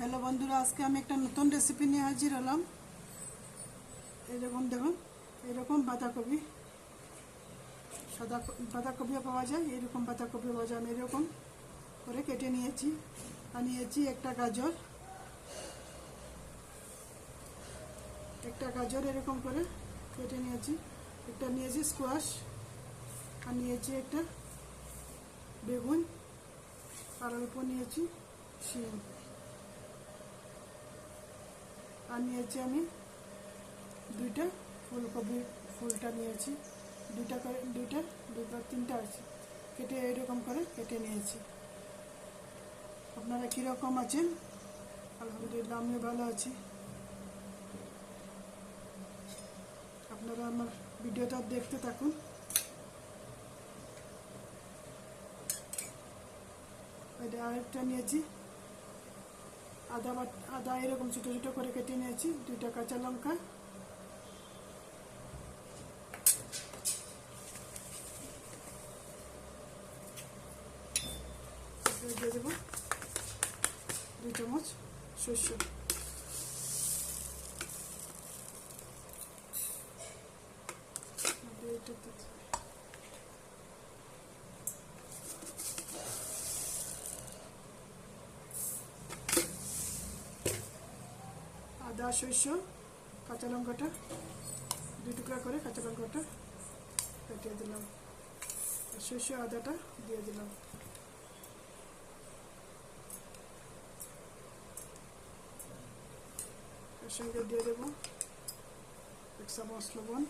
Hello বন্ধুরা, আজকে আমি একটা নতুন রেসিপি নিয়ে হাজির হলাম। এরকম দেখুন এরকম বাঁধাকপি। সাদা বাঁধাকপিও পাওয়া যায় এরকম বাঁধাকপি পাওয়া যায় আমি এরকম করে কেটে নিয়েছি। আর নিয়েছি একটা গাজর। একটা গাজর এরকম করে কেটে নিয়েছি। একটা নিয়েছি স্কোয়াশ আর নিয়েছি একটা বেগুন, আর অল্প নিয়েছি শিম আর নিয়েছি আমি দুইটা ফুলকপি, ফুলটা নিয়েছি। দুইটা করে, দুইটা দুইটা তিনটা আছে। কেটে এরকম করে কেটে নিয়েছি। আপনারা কীরকম আছেন? আলহামদুলিল্লাহ, আমিও ভালো আছি। আপনারা আমার ভিডিওটা দেখতে থাকুন। আরেকটা নিয়েছি। আদা আদা এরকম ছোটো ছোটো করে কেটে নিয়েছি, দুইটা কাঁচা লঙ্কা। দিয়ে দেবো দুই চামচ শস্য আর এটা তো- আদা শস্য কাঁচা লঙ্কাটা, দুই টুকরা করে কাঁচা লঙ্কাটা কাটিয়ে দিলাম। শস্য আদাটা দিয়ে দিলাম। এর সঙ্গে দিয়ে দেবো এক চামচ লবণ।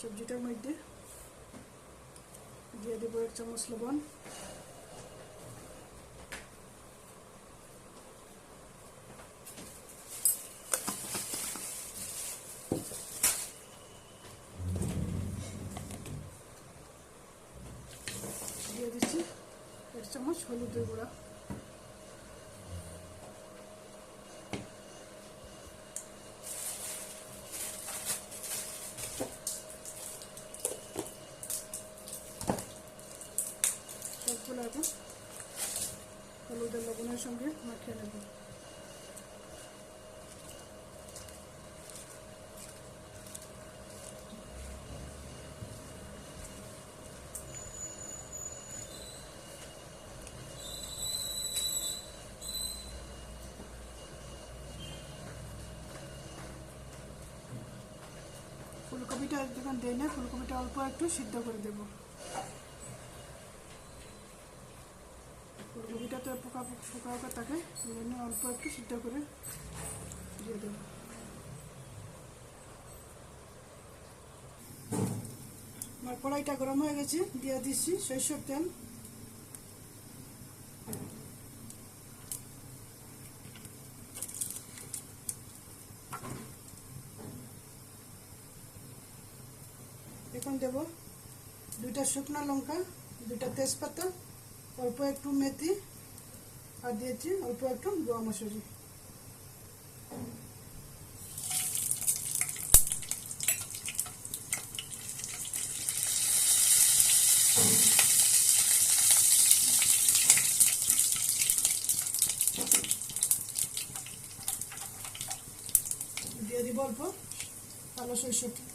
সবজিটার মধ্যে দিয়ে দেবো এক চামচ লবণ। দিয়ে দিচ্ছি এক চামচ হলুদের গুঁড়া সবগুলো এখন হলুদের লবণের সঙ্গে মাখিয়ে নেব ফুলকপিটা যখন দেয় না, ফুলকপিটা অল্প একটু সিদ্ধ করে দেব। ফুলকপিটা তো পোকা পোকা পোকা থাকে জন্য অল্প একটু সিদ্ধ করে দিয়ে দেব। আমার কড়াইটা গরম হয়ে গেছে, দিয়ে দিচ্ছি সরিষার তেল এখন দেব। দুইটা শুকনো লঙ্কা, দুইটা তেজপাতা, অল্প একটু মেথি, আর দিয়েছি অল্প একটু গোয়া মশুরি দিয়ে দিব অল্প কালো সরষেটা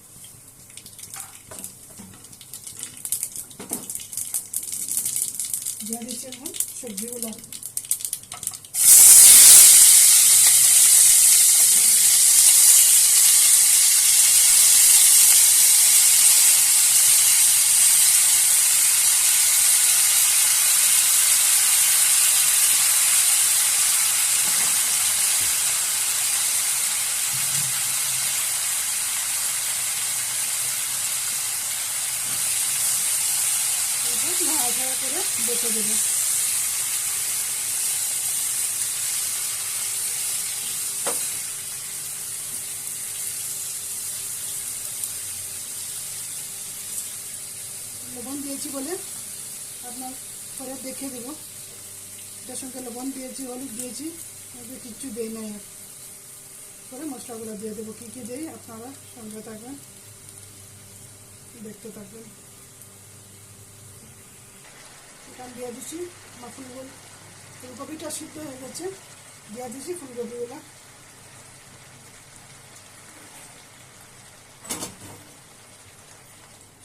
দিয়ে দিচ্ছি এখন সবজিগুলো এরপর নাড়াচাড়া করে দেখে দেবো লবণ দিয়েছি বলে আপনার পরে দেখে দেবো। এটার সঙ্গে লবণ দিয়েছি, হলুদ দিয়েছি কিচ্ছু দেয় নাই পরে মশলাগুলো দিয়ে দেবো। কী কী দেয় আপনারা সঙ্গে থাকবেন, দেখতে থাকবেন। এখানে দিয়ে দিচ্ছি আমার ফুলগুলো, ফুলকপিটা সিদ্ধ হয়ে গেছে, দিয়ে দিচ্ছি ফুলকপিগুলো।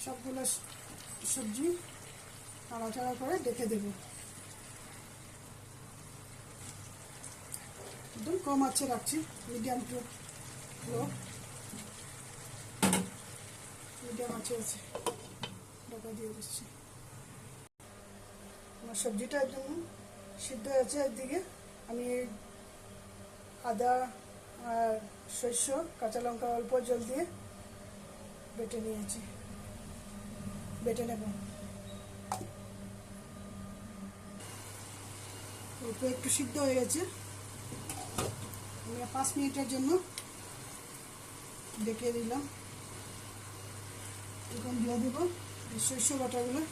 সবগুলো সবজি নাড়াচাড়া করে ডেকে দেবো। একদম কম আছে রাখছি মিডিয়াম টু লো মিডিয়াম আছে আছে। ঢাকা দিয়ে দিচ্ছি। আমার সবজিটা একদম সিদ্ধ হয়েছে একদিকে। আমি আদা আর শস্য, কাঁচা লঙ্কা অল্প জল দিয়ে বেটে নিয়েছি। বেটে নেব। অল্প একটু সিদ্ধ হয়ে গেছে। আমি পাঁচ মিনিটের জন্য ডেকে দিলাম। এখন দিয়ে দেব শস্য বাটাগুলো।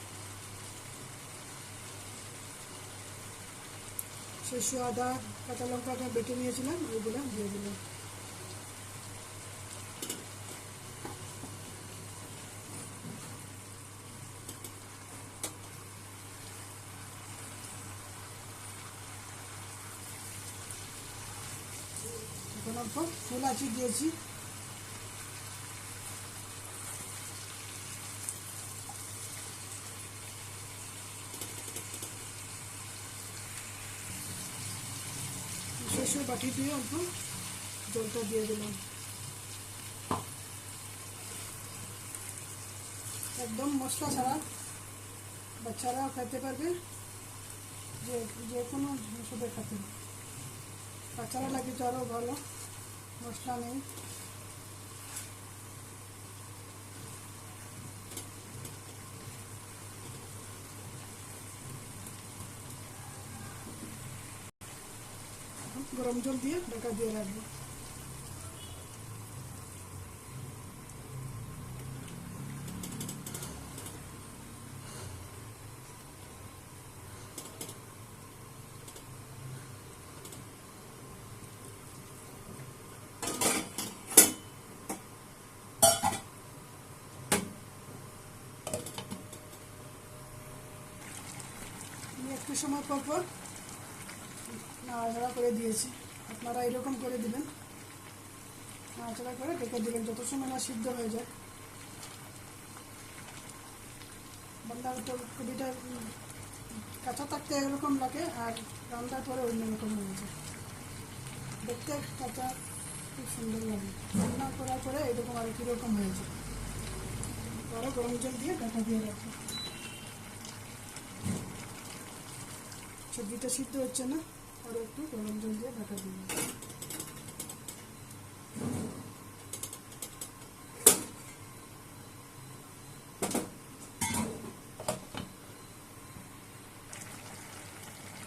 শস্য আদা কাঁচা লঙ্কাটা বেটে নিয়েছিলাম ওইগুলো দিয়ে দিলাম। এখন অল্প ফুল আঁচি দিয়েছি। শেষে বাটি দিয়ে অল্প জলটা দিয়ে দিলাম। একদম মশলা ছাড়া বাচ্চারা খেতে পারবে, যে যে কোনো হিসেবে খেতে। বাচ্চারা লাগে তো আরও ভালো, মশলা নেই এখন গরম জল দিয়ে ঢাকা দিয়ে রাখব একটু সময় পর পর নাড়াচাড়া করে দিয়েছি। আপনারা এরকম করে দিবেন। নাড়াচাড়া করে ডেকে দিবেন যত সময় না সিদ্ধ হয়ে যায়। বান্ধাকপি কপিটা উম, কাঁচা থাকতে এরকম লাগে আর রান্নার পরে অন্যরকম হয়ে যায়। দেখতে কাঁচা খুব সুন্দর লাগে। রান্না করার পরে এরকম আর কীরকম হয়েছে আরও গরম জল দিয়ে ঢাকা দিয়ে রাখি সবজিটা সিদ্ধ হচ্ছে না। আরও একটু গরম জল দিয়ে ঢাকা দিয়ে।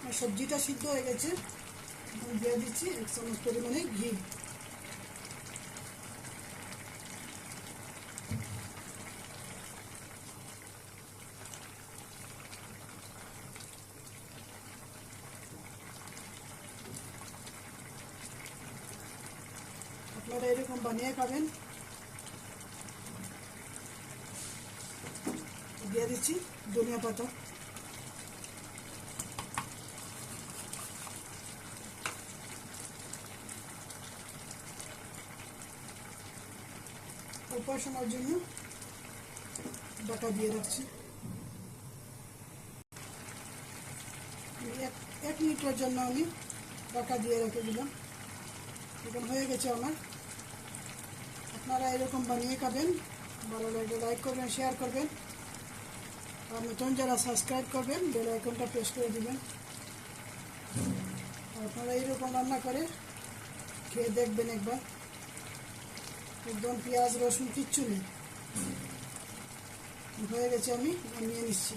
আর সবজিটা সিদ্ধ হয়ে গেছে দিয়ে দিচ্ছি এক চামচ পরিমাণে ঘি আপনারা এরকম বানিয়ে খাবেন। দিয়ে দিচ্ছি ধনিয়া পাতা। সময়ের জন্য ডাটা দিয়ে রাখছি। এক মিনিটের জন্য আমি ডাটা দিয়ে রেখে দিলাম। এখন হয়ে গেছে আমার আপনারা এরকম বানিয়ে খাবেন, ভালো লাগলে লাইক করবেন শেয়ার করবেন। আর নতুন যারা সাবস্ক্রাইব করবেন বেল আইকনটা প্রেস করে দেবেন। আপনারা এইরকম রান্না করে খেয়ে দেখবেন একবার। একদম পেঁয়াজ, রসুন, কিচ্ছু নেই। হয়ে গেছে আমি নিয়ে নিচ্ছি।